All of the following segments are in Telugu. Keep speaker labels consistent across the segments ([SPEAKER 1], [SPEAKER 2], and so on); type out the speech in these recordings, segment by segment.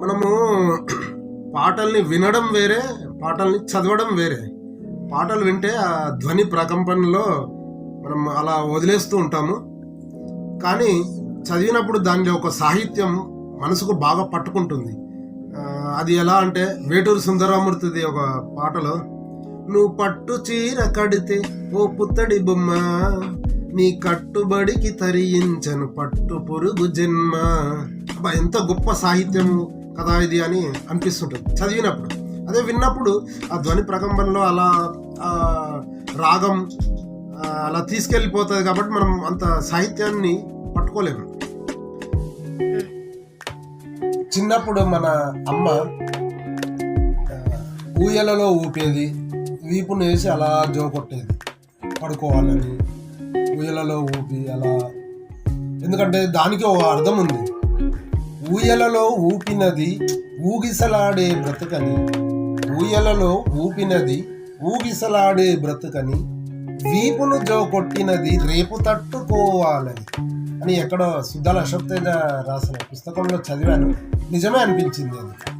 [SPEAKER 1] మనము పాటల్ని వినడం వేరే పాటల్ని చదవడం వేరే. పాటలు వింటే ఆ ధ్వని ప్రకంపనలో మనం అలా వదిలేస్తూ ఉంటాము. కానీ చదివినప్పుడు దానిలో ఒక సాహిత్యం మనసుకు బాగా పట్టుకుంటుంది. అది ఎలా అంటే వేటూరు సుందరామూర్తిది ఒక పాటలో నువ్వు పట్టు చీర కడితే ఓ పుత్తడి బొమ్మ నీ కట్టుబడికి తరించను పట్టు పురుగు జన్మ. అబ్బా ఎంత గొప్ప సాహిత్యం కదా ఇది అని అనిపిస్తుంటుంది. చదివినప్పుడు. అదే విన్నప్పుడు ఆ ధ్వని ప్రకంపనలో అలా రాగం అలా తీసుకెళ్ళిపోతుంది కాబట్టి మనం అంత సాహిత్యాన్ని పట్టుకోలేము. చిన్నప్పుడు మన అమ్మ ఊయలలో ఊపేది వీపును వేసి అలా జో కొట్టేది. పడుకోవాలని ఊయలలో ఊపి అలా. ఎందుకంటే దానికి ఒక అర్థం ఉంది. ఊయలలో ఊపినది ఊగిసలాడే బ్రతుకని. ఊయలలో ఊపినది ఊగిసలాడే బ్రతుకని. వీపును జో కొట్టినది రేపు తట్టుకోవాలని అని ఎక్కడో సుద్దాల అశోక్ తేజ రాసిన పుస్తకంలో చదివాను. నిజమే అనిపించింది అది.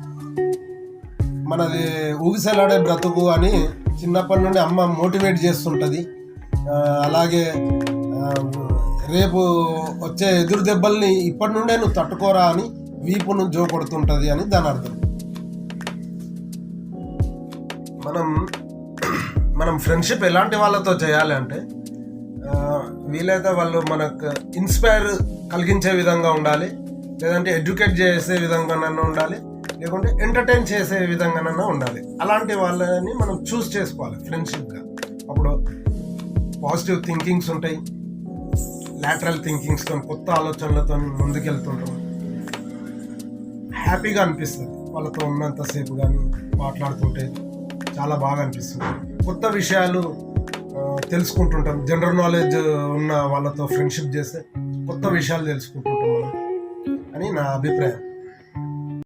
[SPEAKER 1] మనది ఊగిసలాడే బ్రతుకు అని చిన్నప్పటి నుండి అమ్మ మోటివేట్ చేస్తుంటుంది. అలాగే రేపు వచ్చే ఎదురు దెబ్బల్ని ఇప్పటి నుండే నువ్వు తట్టుకోరా అని వీపును జో కొడుతుంటుంది అని దాని అర్థం. మనం మనం ఫ్రెండ్షిప్ ఎలాంటి వాళ్ళతో చేయాలి అంటే వీలైతే వాళ్ళు మనకు ఇన్స్పైర్ కలిగించే విధంగా ఉండాలి లేదంటే ఎడ్యుకేట్ చేసే విధంగానైనా ఉండాలి లేకుంటే ఎంటర్టైన్ చేసే విధంగానైనా ఉండాలి. అలాంటి వాళ్ళని మనం చూస్ చేసుకోవాలి ఫ్రెండ్షిప్గా అప్పుడు పాజిటివ్ థింకింగ్స్ ఉంటాయి లాటరల్ థింకింగ్స్తో కొత్త ఆలోచనలతో ముందుకెళ్తుంటాం. హ్యాపీగా అనిపిస్తుంది. వాళ్ళతో ఉన్నంతసేపు కానీ మాట్లాడుతుంటే చాలా బాగా అనిపిస్తుంది. కొత్త విషయాలు తెలుసుకుంటుంటాం. జనరల్ నాలెడ్జ్ ఉన్న వాళ్ళతో ఫ్రెండ్షిప్ చేస్తే కొత్త విషయాలు తెలుసుకుంటుంటాం మనం అని నా అభిప్రాయం.